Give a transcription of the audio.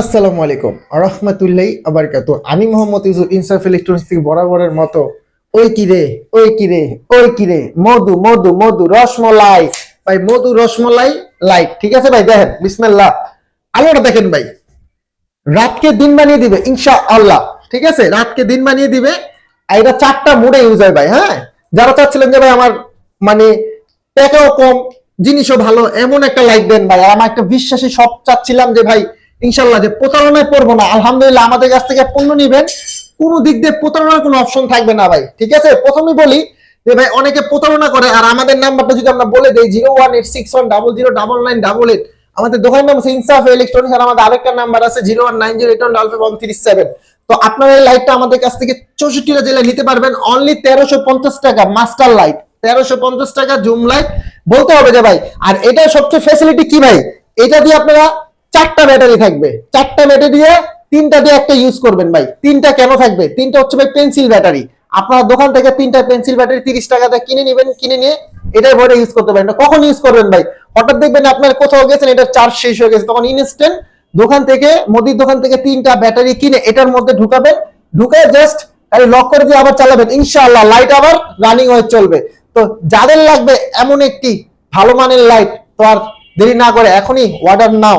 আসসালামু আলাইকুম। রহমতুল্লাহ আবারকাতু আমি মোহাম্মদ ইউসুফ, ইনসাফ ইলেকট্রনিক্স থেকে বরাবরের মতো। ওই কিরে ওই কিরে ওই কিরে মধু মধু মধু, রসমলাই। ভাই, মধু, রসমলাই, লাইট, ঠিক আছে ভাই? দেখেন, বিসমিল্লাহ। আলোটা দেখেন ভাই। রাতকে দিন বানিয়ে দিবে ইনশা আল্লাহ ঠিক আছে? রাতকে দিন বানিয়ে দিবে। আর এটা চারটা মুডে ইউজ হয় ভাই হ্যাঁ? যারা চাচ্ছিলেন যে ভাই, আমার মানে টাকাও কম, জিনিসও ভালো, এমন একটা লাইক দেন ভাই। আমার একটা বিশ্বাসী সব চাচ্ছিলাম যে ভাই ইনশাল্লাহ যে প্রতারণায় পড়ব না। আলহামদুলিল্লাহ আমাদের কাছ থেকে পণ্য নিবেন। কোনো দিক দিয়ে প্রতারণার কোনো অপশন থাকবে না ভাই। ঠিক আছে? প্রথমেই বলি যে ভাই, অনেকে প্রতারণা করে আর আমাদের নাম্বারটা যদি আমরা বলে দিই zero one eight six one double zero double nine double eight আমাদের দোকানের নাম ইনসাফ ইলেকট্রনিক্স আর আমাদের আরেকটা নাম্বার আছে zero one nine zero eight one double one three seven তো আপনারা এই লাইটটা আমাদের কাছ থেকে চৌষট্টিটা জেলায় নিতে পারবেন। অনলি তেরোশো পঞ্চাশ টাকা মাস্টার লাইট তেরোশো পঞ্চাশ টাকা জুম লাইট বলতে হবে যে ভাই, আর এটা সবচেয়ে ফ্যাসিলিটি কি ভাই? এটা দিয়ে আপনারা চারটা ব্যাটারি থাকবে। চারটা ব্যাটারি দিয়ে তিনটা দিয়ে একটা ইউজ করবেন ভাই। তিনটা কেন থাকবে? তিনটা হচ্ছে ভাই পেন্সিল ব্যাটারি। আপনার দোকান থেকে তিনটা পেন্সিল ব্যাটারি তিরিশ টাকাতে কিনে নেবেন, কিনে নিয়ে এটাই ভরে ইউজ করতে পারেন। কখন ইউজ করবেন ভাই? হঠাৎ দেখবেন আপনার কোথাও গেছেন এটা চার্জ শেষ হয়ে গেছে, তখন ইনস্ট্যান্ট দোকান থেকে, মোদির দোকান থেকে তিনটা ব্যাটারি কিনে এটার মধ্যে ঢুকাবেন। ঢুকে জাস্ট লক করে দিয়ে আবার চালাবেন। ইনশাআল্লাহ লাইট আবার রানিং হয়ে চলবে। তো যাদের লাগবে এমন একটি ভালো মানের লাইট তো আর দেরি না করে এখনই অর্ডার নাও।